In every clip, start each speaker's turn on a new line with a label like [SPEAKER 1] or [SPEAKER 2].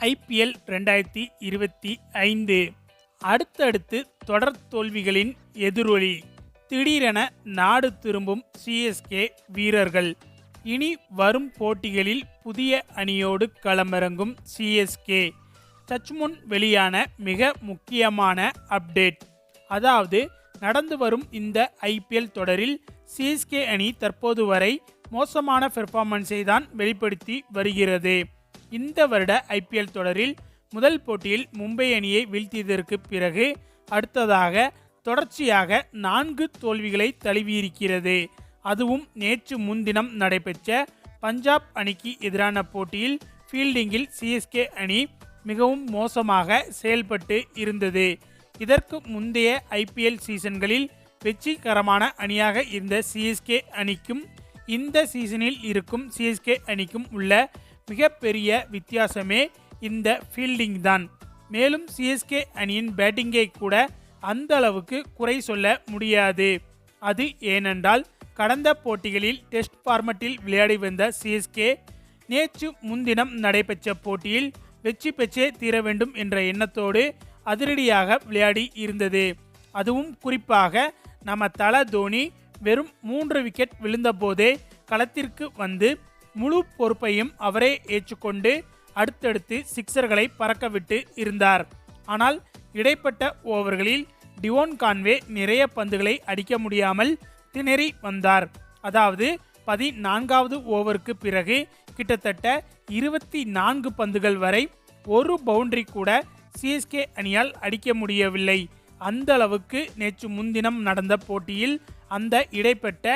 [SPEAKER 1] IPL ரெண்டாயிரத்தி இருபத்தி ஐந்து. அடுத்தடுத்து தொடர் தோல்விகளின் எதிரொலி. திடீரென நாடு திரும்பும் சிஎஸ்கே வீரர்கள். இனி வரும் போட்டிகளில் புதிய அணியோடு களமிறங்கும் சிஎஸ்கே சற்றுமுன் வெளியான மிக முக்கியமான அப்டேட். அதாவது நடந்து வரும் இந்த ஐபிஎல் தொடரில் சிஎஸ்கே அணி தற்போது வரை மோசமான பெர்ஃபார்மன்ஸை தான் வெளிப்படுத்தி வருகிறது. இந்த வருட ஐபிஎல் தொடரில் முதல் போட்டியில் மும்பை அணியை வீழ்த்தியதற்கு பிறகு அடுத்ததாக தொடர்ச்சியாக நான்கு தோல்விகளை தழுவியிருக்கிறது. அதுவும் நேற்று முன்தினம் நடைபெற்ற பஞ்சாப் அணிக்கு எதிரான போட்டியில் ஃபீல்டிங்கில் சிஎஸ்கே அணி மிகவும் மோசமாக செயல்பட்டு இருந்தது. இதற்கு முந்தைய ஐபிஎல் சீசன்களில் வெற்றிகரமான அணியாக இருந்த சிஎஸ்கே அணிக்கும் இந்த சீசனில் இருக்கும் சிஎஸ்கே அணிக்கும் உள்ள மிகப்பெரிய வித்தியாசமே இந்த ஃபீல்டிங் தான். மேலும் சிஎஸ்கே அணியின் பேட்டிங்கை கூட அந்த அளவுக்கு குறை சொல்ல முடியாது. அது ஏனென்றால் கடந்த போட்டிகளில் டெஸ்ட் ஃபார்மட்டில் விளையாடி வந்த சிஎஸ்கே நேற்று முன்தினம் நடைபெற்ற போட்டியில் வெற்றி பெற்றே தீர வேண்டும் என்ற எண்ணத்தோடு அதிரடியாக விளையாடி இருந்தது. அதுவும் குறிப்பாக நம்ம தல தோனி வெறும் மூன்று விக்கெட் விழுந்தபோதே களத்திற்கு வந்து முழு பொறுப்பையும் அவரே ஏற்றுக்கொண்டு அடுத்தடுத்து சிக்சர்களை பறக்கவிட்டு இருந்தார். ஆனால் இடைப்பட்ட ஓவர்களில் டிவோன் கான்வே நிறைய பந்துகளை அடிக்க முடியாமல் திணறி வந்தார். அதாவது பதினான்காவது ஓவருக்கு பிறகு கிட்டத்தட்ட இருபத்தி நான்கு பந்துகள் வரை ஒரு பவுண்டரி கூட சிஎஸ்கே அணியால் அடிக்க முடியவில்லை. அந்த அளவுக்கு நேற்று முன்தினம் நடந்த போட்டியில் அந்த இடைப்பட்ட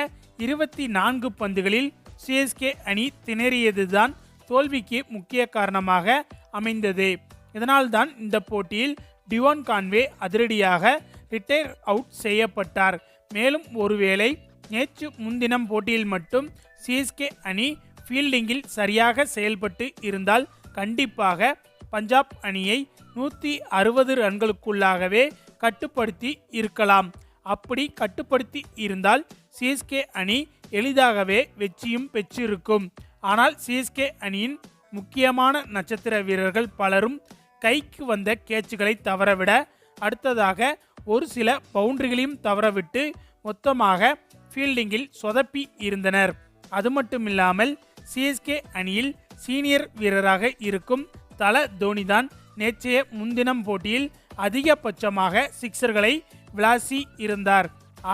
[SPEAKER 1] இருபத்தி நான்கு பந்துகளில் சிஎஸ்கே அணி திணறியதுதான் தோல்விக்கு முக்கிய காரணமாக அமைந்தது. இதனால்தான் இந்த போட்டியில் டிவான் கான்வே அதிரடியாக ரிட்டையர் அவுட் செய்யப்பட்டார். மேலும் ஒருவேளை நேற்று முன்தினம் போட்டியில் மட்டும் சிஎஸ்கே அணி ஃபீல்டிங்கில் சரியாக செயல்பட்டு இருந்தால் கண்டிப்பாக பஞ்சாப் அணியை நூற்றி அறுபது ரன்களுக்குள்ளாகவே கட்டுப்படுத்தி இருக்கலாம். அப்படி கட்டுப்படுத்தி இருந்தால் சிஎஸ்கே அணி எளிதாகவே வெற்றியும் பெற்றிருக்கும். ஆனால் சிஎஸ்கே அணியின் முக்கியமான நட்சத்திர வீரர்கள் பலரும் கைக்கு வந்த கேட்சுகளை தவறவிட அடுத்ததாக ஒரு சில பவுண்டரிகளையும் தவறவிட்டு மொத்தமாக ஃபீல்டிங்கில் சொதப்பி இருந்தனர். அது மட்டுமில்லாமல் சிஎஸ்கே அணியில் சீனியர் வீரராக இருக்கும் தல தோனிதான் நேற்றைய முன்தினம் போட்டியில் அதிகபட்சமாக சிக்சர்களை விளாசி இருந்தார்.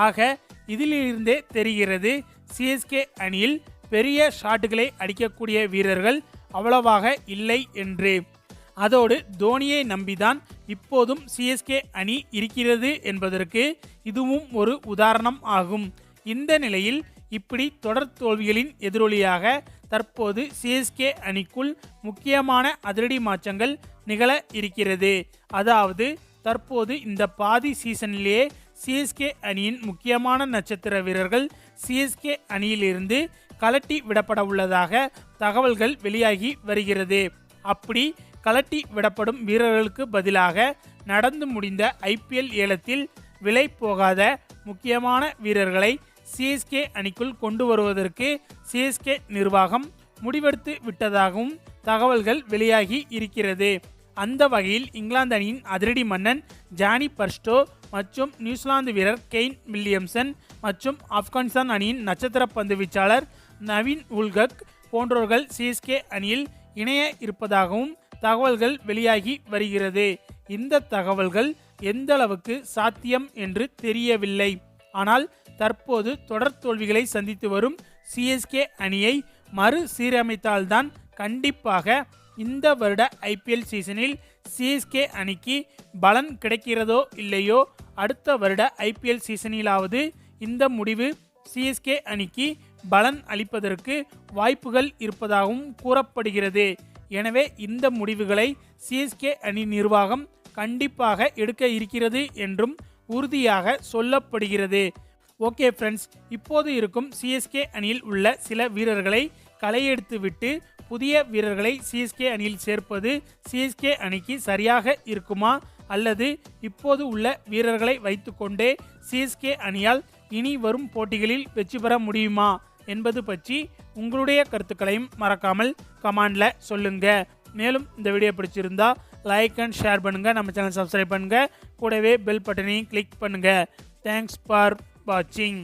[SPEAKER 1] ஆக இதிலிருந்தே தெரிகிறது. சிஎஸ்கே அணியில் பெரிய ஷாட்டுகளை அடிக்கக்கூடிய வீரர்கள் அவ்வளவாக இல்லை என்று. அதோடு தோனியை நம்பிதான் இப்போதும் சிஎஸ்கே அணி இருக்கிறது என்பதற்கு இதுவும் ஒரு உதாரணம் ஆகும். இந்த நிலையில் இப்படி தொடர் தோல்விகளின் எதிரொலியாக தற்போது சிஎஸ்கே அணிக்குள் முக்கியமான அதிரடி மாற்றங்கள் நிகழ இருக்கிறது. அதாவது தற்போது இந்த பாதி சீசனிலேயே சிஎஸ்கே அணியின் முக்கியமான நட்சத்திர வீரர்கள் சிஎஸ்கே அணியிலிருந்து கலட்டி விடப்பட உள்ளதாக தகவல்கள் வெளியாகி வருகிறது. அப்படி கலட்டி விடப்படும் வீரர்களுக்கு பதிலாக நடந்து முடிந்த ஐபிஎல் ஏலத்தில் விலை போகாத முக்கியமான வீரர்களை சிஎஸ்கே அணிக்குள் கொண்டு வருவதற்கு சிஎஸ்கே நிர்வாகம் முடிவெடுத்து விட்டதாகவும் தகவல்கள் வெளியாகி இருக்கிறது. அந்த வகையில் இங்கிலாந்து அணியின் அதிரடி மன்னன் ஜானி பர்ஸ்டோ மற்றும் நியூசிலாந்து வீரர் கெயின் வில்லியம்சன் மற்றும் ஆப்கானிஸ்தான் அணியின் நட்சத்திர பந்து வீச்சாளர் நவீன் உல்கக் போன்றோர்கள் சிஎஸ்கே அணியில் இணைய இருப்பதாகவும் தகவல்கள் வெளியாகி வருகிறது. இந்த தகவல்கள் எந்த அளவுக்கு சாத்தியம் என்று தெரியவில்லை. ஆனால் தற்போது தொடர் தோல்விகளை சந்தித்து வரும் சிஎஸ்கே அணியை மறு சீரமைத்தால்தான் கண்டிப்பாக இந்த வருட ஐபிஎல் சீசனில் சிஎஸ்கே அணிக்கு பலன் கிடைக்கிறதோ இல்லையோ அடுத்த வருட ஐபிஎல் சீசனிலாவது இந்த முடிவு சிஎஸ்கே அணிக்கு பலன் அளிப்பதற்கு வாய்ப்புகள் இருப்பதாகவும் கூறப்படுகிறது. எனவே இந்த முடிவுகளை சிஎஸ்கே அணி நிர்வாகம் கண்டிப்பாக எடுக்க இருக்கிறது என்றும் உறுதியாக சொல்லப்படுகிறது. ஓகே ஃப்ரெண்ட்ஸ் இப்போது இருக்கும் சிஎஸ்கே அணியில் உள்ள சில வீரர்களை களையெடுத்துவிட்டு புதிய வீரர்களை சிஎஸ்கே அணியில் சேர்ப்பது சிஎஸ்கே அணிக்கு சரியாக இருக்குமா? அல்லது இப்போது உள்ள வீரர்களை வைத்துக்கொண்டே சிஎஸ்கே அணியால் இனி வரும் போட்டிகளில் வெற்றி பெற முடியுமா? என்பது பற்றி உங்களுடைய கருத்துக்களையும் மறக்காமல் கமெண்டில் சொல்லுங்க. மேலும் இந்த வீடியோ பிடிச்சிருந்தா லைக் அண்ட் ஷேர் பண்ணுங்கள் நம்ம சேனல் சப்ஸ்கிரைப் பண்ணுங்கள் கூடவே பெல் பட்டனையும் கிளிக் பண்ணுங்கள் தேங்க்ஸ் ஃபார் வாட்சிங்